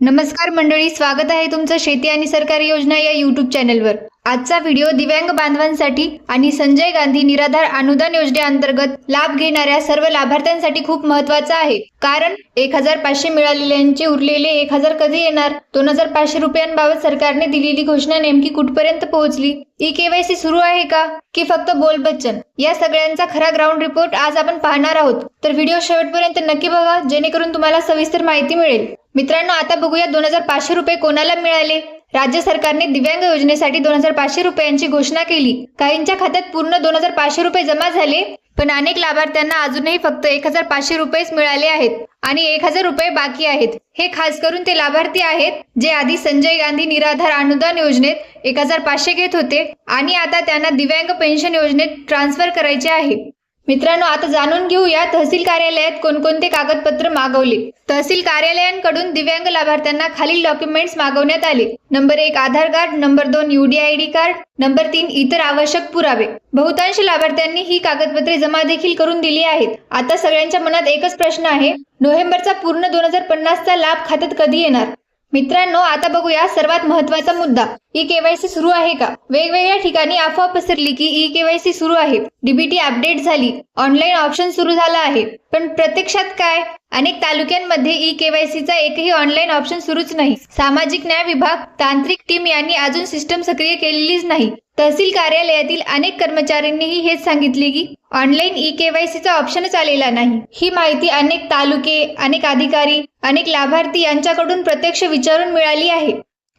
नमस्कार मंडळी स्वागत आहे तुमचं शेती आणि सरकारी योजना या युट्यूब चॅनलवर आजचा व्हिडिओ दिव्यांग बांधवांसाठी आणि संजय गांधी निराधार अनुदान योजनेअंतर्गत लाभ घेणाऱ्या सर्व लाभार्थ्यांसाठी खूप महत्त्वाचा आहे. कारण एक हजार पाचशे मिळालेल्यांचे उरलेले एक हजार कधी येणार? दोन हजार पाचशे रुपयांबाबत सरकारने दिलेली घोषणा नेमकी कुठपर्यंत पोहोचली? ई केवायसी सुरू आहे का? की फक्त बोल बच्चन? या सगळ्यांचा खरा ग्राउंड रिपोर्ट आज आपण पाहणार आहोत. तर व्हिडिओ शेवटपर्यंत नक्की बघा जेणेकरून तुम्हाला सविस्तर माहिती मिळेल. मित्रांनो आता बघूया दोन हजार पाचशे रुपये कोणाला मिळाले? राज्य सरकारने दिव्यांग योजनेसाठी दोन हजार पाचशे रुपयांची घोषणा केली. काहींच्या खात्यात पूर्ण दोन हजार पाचशे रुपये जमा झाले पण अनेक लाभार्थ्यांना अजूनही फक्त एक हजार पाचशे रुपयेच मिळाले आहेत आणि एक हजार रुपये बाकी आहेत. हे खास करून ते लाभार्थी आहेत जे आधी संजय गांधी निराधार अनुदान योजनेत एक हजार पाचशे घेत होते आणि आता त्यांना दिव्यांग पेन्शन योजनेत ट्रान्सफर करायचे आहे. मित्रांनो आता जाणून घेऊया तहसील कार्यालयात कोणकोणते कागदपत्र मागवले. तहसील कार्यालयांकडून दिव्यांग लाभार्थ्यांना खालील डॉक्युमेंट्स मागवण्यात आले. नंबर एक आधार कार्ड नंबर दोन युडीआयडी कार्ड नंबर तीन इतर आवश्यक पुरावे. बहुतांश लाभार्थ्यांनी ही कागदपत्रे जमा देखील करून दिली आहेत. आता सगळ्यांच्या मनात एकच प्रश्न आहे नोव्हेंबरचा पूर्ण दोन हजार पन्नासचा लाभ खात्यात कधी येणार? मित्रांनो आता बघूया सर्वात महत्त्वाचा मुद्दा. ई केवायसी सुरू आहे का? वेगवेगळ्या ठिकाणी अफवा पसरली की ई केवायसी सुरू आहे. डीबीटी अपडेट झाली. ऑनलाईन ऑप्शन सुरू झाला आहे. पण प्रत्यक्षात काय? अनेक तालुक्यांमध्ये ई केवायसीचा एकही ऑनलाईन ऑप्शन सुरूच नाही. सामाजिक न्याय विभाग तांत्रिक टीम यांनी अजून सिस्टम सक्रिय केलेलीच नाही. तहसील कार्यालयातील अनेक कर्मचाऱ्यांनीही हेच सांगितले की ऑनलाईन ई केवायसीचा ऑप्शनच आलेला नाही. ही माहिती अनेक तालुके अनेक अधिकारी अनेक लाभार्थी यांच्याकडून प्रत्यक्ष विचारून मिळाली आहे.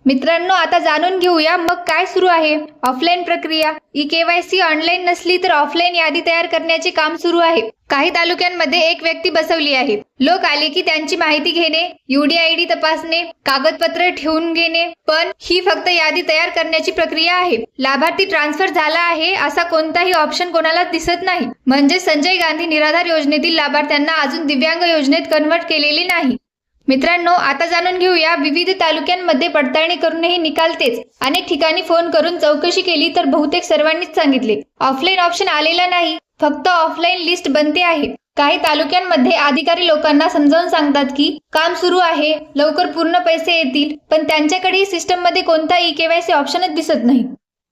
मित्रांनो आता जाणून घेऊया मग काय सुरू आहे. ऑफलाईन प्रक्रिया. ई केवायसी ऑनलाईन नसली तर ऑफलाईन यादी तयार करण्याचे काम सुरू आहे. काही तालुक्यांमध्ये एक व्यक्ती बसवली आहे. लोक आले की त्यांची माहिती घेणे यूडीआयडी तपासणे कागदपत्र ठेवून घेणे पण ही फक्त यादी तयार करण्याची प्रक्रिया आहे. लाभार्थी ट्रान्सफर झाला आहे असा कोणताही ऑप्शन कोणाला दिसत नाही. म्हणजे संजय गांधी निराधार योजनेतील लाभार्थ्यांना अजून दिव्यांग योजनेत कन्वर्ट केलेले नाही. मित्रांनो आता जाणून घेऊया विविध तालुक्यांमध्ये पडताळणी करूनही निकाल तेच. अनेक ठिकाणी फोन करून चौकशी केली तर बहुतेक सर्वांनीच सांगितले. ऑफलाईन ऑप्शन आलेला नाही फक्त ऑफलाईन लिस्ट बनते आहे. काही तालुक्यांमध्ये अधिकारी लोकांना समजावून सांगतात की काम सुरू आहे लवकर पूर्ण पैसे येतील पण त्यांच्याकडेही सिस्टममध्ये कोणता ई केवायसी ऑप्शनच दिसत नाही.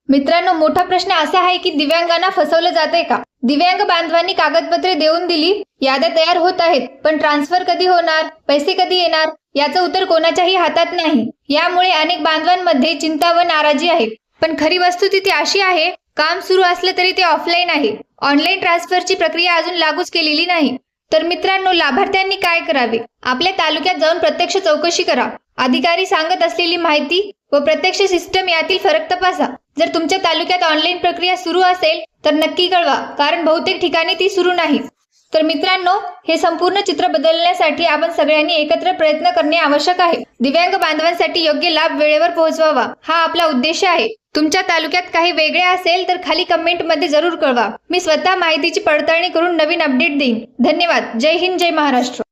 मित्रांनो मोठा प्रश्न असा आहे की दिव्यांगांना फसवलं जाते का? दिव्यांग बांधवांनी कागदपत्रे देऊन दिली याद्या तयार होत आहेत पण ट्रान्सफर कधी होणार? पैसे कधी येणार? याचं उत्तर कोणाच्याही हातात नाही. यामुळे अनेक बांधवांमध्ये चिंता व नाराजी आहे. पण खरी वस्तुस्थिती अशी आहे काम सुरू असलं तरी ते ऑफलाईन आहे. ऑनलाईन ट्रान्सफरची प्रक्रिया अजून लागूच केलेली नाही. तर मित्रांनो लाभार्थ्यांनी काय करावे? आपल्या तालुक्यात जाऊन प्रत्यक्ष चौकशी करा. अधिकारी सांगत असलेली माहिती व प्रत्यक्ष सिस्टम यातील फरक तपासा. जर तुमच्या तालुक्यात ऑनलाईन प्रक्रिया सुरू असेल तर नक्की कळवा. कारण बहुतेक ठिकाणी ती सुरू नाही. तर मित्रांनो हे संपूर्ण चित्र बदलण्यासाठी आपण सगळ्यांनी एकत्र प्रयत्न करणे आवश्यक आहे. दिव्यांग बांधवांसाठी योग्य लाभ वेळेवर पोहोचवावा हा आपला उद्देश आहे. तुमच्या तालुक्यात काही वेगळे असेल तर खाली कमेंटमध्ये जरूर कळवा. मी स्वतः माहितीची पडताळणी करून नवीन अपडेट देईन. धन्यवाद. जय हिंद जय महाराष्ट्र.